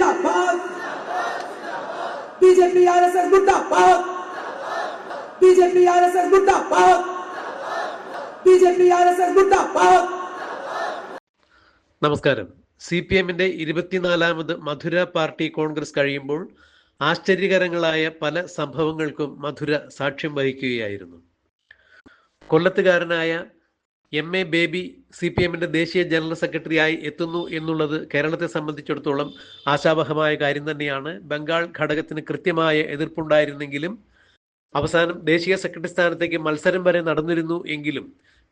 जिंदाबाद BJP RSS मुर्दाबाद BJP RSS मुर्दाबाद बीजेपी आरएसएस मुर्दाबाद നമസ്കാരം സി പി എമ്മിന്റെ ഇരുപത്തിനാലാമത് മധുര പാർട്ടി കോൺഗ്രസ് കഴിയുമ്പോൾ ആശ്ചര്യകരങ്ങളായ പല സംഭവങ്ങൾക്കും മധുര സാക്ഷ്യം വഹിക്കുകയായിരുന്നു കൊല്ലത്തുകാരനായ M A Baby C P എമ്മിന്റെ ദേശീയ ജനറൽ സെക്രട്ടറിയായി എത്തുന്നു എന്നുള്ളത് കേരളത്തെ സംബന്ധിച്ചിടത്തോളം ആശാവഹമായ കാര്യം തന്നെയാണ്. ബംഗാൾ ഘടകത്തിന് കൃത്യമായ എതിർപ്പുണ്ടായിരുന്നെങ്കിലും അവസാനം ദേശീയ സെക്രട്ടറി സ്ഥാനത്തേക്ക് മത്സരം വരെ നടന്നിരുന്നു എങ്കിലും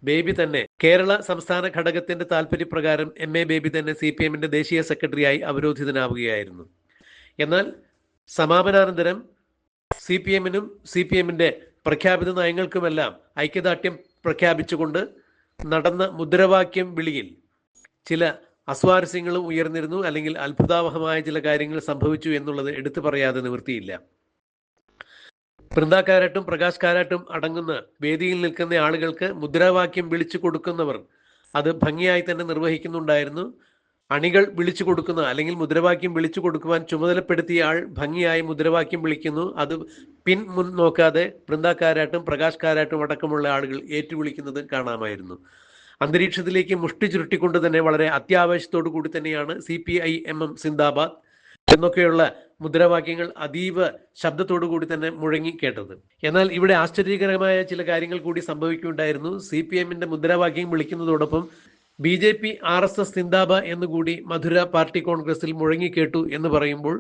ബേബി തന്നെ കേരള സംസ്ഥാന ഘടകത്തിന്റെ താല്പര്യപ്രകാരം എം എ ബേബി തന്നെ സി പി എമ്മിന്റെ ദേശീയ സെക്രട്ടറിയായി അവരോധിതനാവുകയായിരുന്നു എന്നാൽ സമാപനാനന്തരം സി പി എമ്മിനും സി പി എമ്മിന്റെ പ്രഖ്യാപിത നയങ്ങൾക്കുമെല്ലാം ഐക്യദാർഢ്യം പ്രഖ്യാപിച്ചുകൊണ്ട് നടന്ന മുദ്രാവാക്യം വിളിയിൽ ചില അസ്വാരസ്യങ്ങളും ഉയർന്നിരുന്നു അല്ലെങ്കിൽ അത്ഭുതാവഹമായ ചില കാര്യങ്ങൾ സംഭവിച്ചു എന്നുള്ളത് എടുത്തു പറയാതെ നിവൃത്തിയില്ല. ബൃന്ദാക്കാരാട്ടും കാരാട്ടും പ്രകാശ് കാരാട്ടും അടങ്ങുന്ന വേദിയിൽ നിൽക്കുന്ന ആളുകൾക്ക് മുദ്രാവാക്യം വിളിച്ചു കൊടുക്കുന്നവർ അത് ഭംഗിയായി തന്നെ നിർവഹിക്കുന്നുണ്ടായിരുന്നു. അണികൾ വിളിച്ചു കൊടുക്കുന്ന അല്ലെങ്കിൽ മുദ്രാവാക്യം വിളിച്ചു കൊടുക്കുവാൻ ചുമതലപ്പെടുത്തിയ ആൾ ഭംഗിയായി മുദ്രാവാക്യം വിളിക്കുന്നു. അത് പിൻ മുൻ നോക്കാതെ വൃന്ദക്കാരായിട്ടും പ്രകാശ്കാരായിട്ടും അടക്കമുള്ള ആളുകൾ ഏറ്റുവിളിക്കുന്നത് കാണാമായിരുന്നു. അന്തരീക്ഷത്തിലേക്ക് മുഷ്ടി ചുരുട്ടിക്കൊണ്ട് തന്നെ വളരെ അത്യാവശ്യത്തോടു കൂടി തന്നെയാണ് C P I M M സിന്ദാബാദ് എന്നൊക്കെയുള്ള മുദ്രാവാക്യങ്ങൾ അതീവ ശബ്ദത്തോടു കൂടി തന്നെ മുഴങ്ങി കേട്ടത്. എന്നാൽ ഇവിടെ ആശ്ചര്യകരമായ ചില കാര്യങ്ങൾ കൂടി സംഭവിക്കുകയുണ്ടായിരുന്നു. സി പി എമ്മിന്റെ മുദ്രാവാക്യം വിളിക്കുന്നതോടൊപ്പം B J P R S S നിന്ദാബ എന്നുകൂടി മധുര പാർട്ടി കോൺഗ്രസിൽ മുഴങ്ങിക്കേട്ടു എന്ന് പറയുമ്പോൾ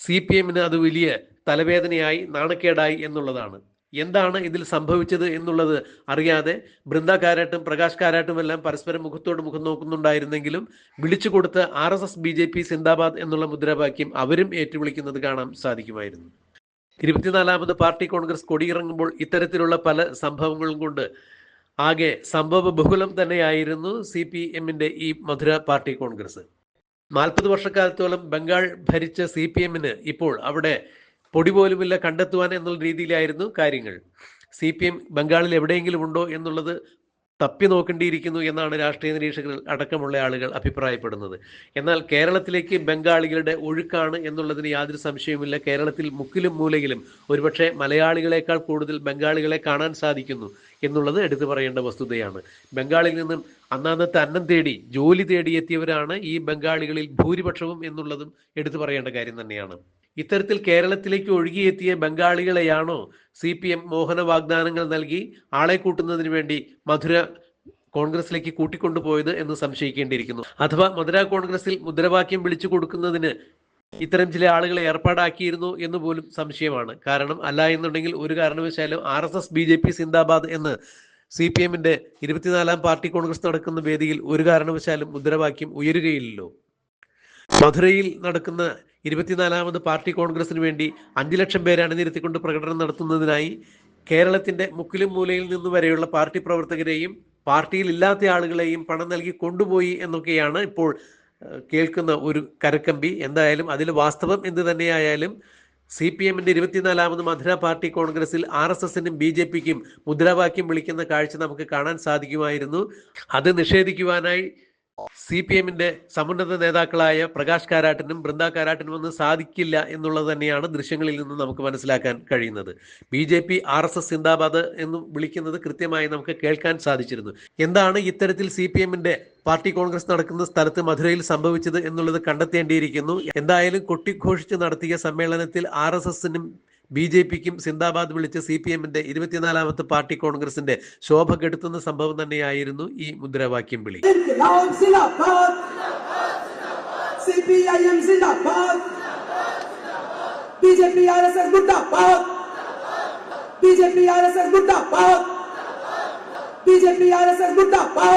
സി പി എമ്മിന് അത് വലിയ തലവേദനയായി നാണക്കേടായി എന്നുള്ളതാണ്. എന്താണ് ഇതിൽ സംഭവിച്ചത് എന്നുള്ളത് അറിയാതെ ബൃന്ദ കാരാട്ടും പ്രകാശ് കാരാട്ടും എല്ലാം പരസ്പരം മുഖത്തോട് മുഖം നോക്കുന്നുണ്ടായിരുന്നെങ്കിലും വിളിച്ചു കൊടുത്ത R S S B J P സിന്ദാബാദ് എന്നുള്ള മുദ്രാവാക്യം അവരും ഏറ്റുവിളിക്കുന്നത് കാണാൻ സാധിക്കുമായിരുന്നു. ഇരുപത്തിനാലാമത് പാർട്ടി കോൺഗ്രസ് കൊടിയിറങ്ങുമ്പോൾ ഇത്തരത്തിലുള്ള പല സംഭവങ്ങളും കൊണ്ട് ആകെ സംഭവ ബഹുലം തന്നെയായിരുന്നു സി പി എമ്മിന്റെ ഈ മധുര പാർട്ടി കോൺഗ്രസ്. നാൽപ്പത് വർഷക്കാലത്തോളം ബംഗാൾ ഭരിച്ച സി പി എമ്മിന് ഇപ്പോൾ അവിടെ പൊടി പോലുമില്ല കണ്ടെത്തുവാൻ എന്നുള്ള രീതിയിലായിരുന്നു കാര്യങ്ങൾ. സി പി എം ബംഗാളിൽ എവിടെയെങ്കിലും ഉണ്ടോ എന്നുള്ളത് തപ്പി നോക്കേണ്ടിയിരിക്കുന്നു എന്നാണ് രാഷ്ട്രീയ നിരീക്ഷകർ അടക്കമുള്ള ആളുകൾ അഭിപ്രായപ്പെടുന്നത്. എന്നാൽ കേരളത്തിലേക്ക് ബംഗാളികളുടെ ഒഴുക്കാണ് എന്നുള്ളതിന് യാതൊരു സംശയവുമില്ല. കേരളത്തിൽ മുക്കിലും മൂലയിലും ഒരുപക്ഷെ മലയാളികളെക്കാൾ കൂടുതൽ ബംഗാളികളെ കാണാൻ സാധിക്കുന്നു എന്നുള്ളത് എടുത്തു പറയേണ്ട വസ്തുതയാണ്. ബംഗാളിൽ നിന്നും അന്നാന്നത്തെ അന്നം തേടി ജോലി തേടിയെത്തിയവരാണ് ഈ ബംഗാളികളിൽ ഭൂരിപക്ഷവും എന്നുള്ളതും എടുത്തു പറയേണ്ട കാര്യം തന്നെയാണ്. ഇത്തരത്തിൽ കേരളത്തിലേക്ക് ഒഴുകിയെത്തിയ ബംഗാളികളെയാണോ സി പി എം മോഹന വാഗ്ദാനങ്ങൾ നൽകി ആളെ കൂട്ടുന്നതിന് വേണ്ടി മധുര കോൺഗ്രസിലേക്ക് കൂട്ടിക്കൊണ്ടുപോയത് എന്ന് സംശയിക്കേണ്ടിയിരിക്കുന്നു. അഥവാ മധുര കോൺഗ്രസിൽ മുദ്രാവാക്യം വിളിച്ചു കൊടുക്കുന്നതിന് ഇത്തരം ചില ആളുകളെ ഏർപ്പാടാക്കിയിരുന്നു എന്ന് പോലും സംശയമാണ്. കാരണം അല്ല എന്നുണ്ടെങ്കിൽ ഒരു കാരണവശാലും R S S B J P സിന്ദാബാദ് എന്ന് സി പി എമ്മിന്റെ ഇരുപത്തിനാലാം പാർട്ടി കോൺഗ്രസ് നടക്കുന്ന വേദിയിൽ ഒരു കാരണവശാലും മുദ്രാവാക്യം ഉയരുകയില്ലല്ലോ. മധുരയിൽ നടക്കുന്ന ഇരുപത്തിനാലാമത് പാർട്ടി കോൺഗ്രസിന് വേണ്ടി അഞ്ചു ലക്ഷം പേരെ അണിനിരത്തിക്കൊണ്ട് പ്രകടനം നടത്തുന്നതിനായി കേരളത്തിന്റെ മുക്കിലും മൂലയിൽ നിന്ന് വരെയുള്ള പാർട്ടി പ്രവർത്തകരെയും പാർട്ടിയിൽ ഇല്ലാത്ത ആളുകളെയും പണം നൽകി കൊണ്ടുപോയി എന്നൊക്കെയാണ് ഇപ്പോൾ കേൾക്കുന്ന ഒരു കരക്കമ്പി. എന്തായാലും അതിൽ വാസ്തവം എന്ത് തന്നെയായാലും സി പി എമ്മിന്റെ ഇരുപത്തിനാലാമത് മധുര പാർട്ടി കോൺഗ്രസിൽ ആർ എസ് എസിനും ബി ജെ പിക്കും മുദ്രാവാക്യം വിളിക്കുന്ന കാഴ്ച നമുക്ക് കാണാൻ സാധിക്കുമായിരുന്നു. അത് നിഷേധിക്കുവാനായി സി പി എമ്മിന്റെ സമുന്നത നേതാക്കളായ പ്രകാശ് കാരാട്ടിനും ബൃന്ദ കാരാട്ടിനും ഒന്നും സാധിക്കില്ല എന്നുള്ളത് തന്നെയാണ് ദൃശ്യങ്ങളിൽ നിന്ന് നമുക്ക് മനസ്സിലാക്കാൻ കഴിയുന്നത്. B J P R S S സിന്ദാബാദ് എന്ന് വിളിക്കുന്നത് കൃത്യമായി നമുക്ക് കേൾക്കാൻ സാധിച്ചിരുന്നു. എന്താണ് ഇത്തരത്തിൽ സി പി എമ്മിന്റെ പാർട്ടി കോൺഗ്രസ് നടക്കുന്ന സ്ഥലത്ത് മധുരയിൽ സംഭവിച്ചത് എന്നുള്ളത് കണ്ടെത്തേണ്ടിയിരിക്കുന്നു? എന്തായാലും കൊട്ടിഘോഷിച്ച് നടത്തിയ സമ്മേളനത്തിൽ ആർ എസ് എസിനും ബി ജെ പിക്കും സിന്ദാബാദ് വിളിച്ച സി പി എമ്മിന്റെ ഇരുപത്തിനാലാമത്തെ പാർട്ടി കോൺഗ്രസിന്റെ ശോഭ കെടുത്തുന്ന സംഭവം തന്നെയായിരുന്നു ഈ മുദ്രാവാക്യം വിളി. B J P R S S ഗുട്ട പാ B J P R S S ഗുട്ട പാ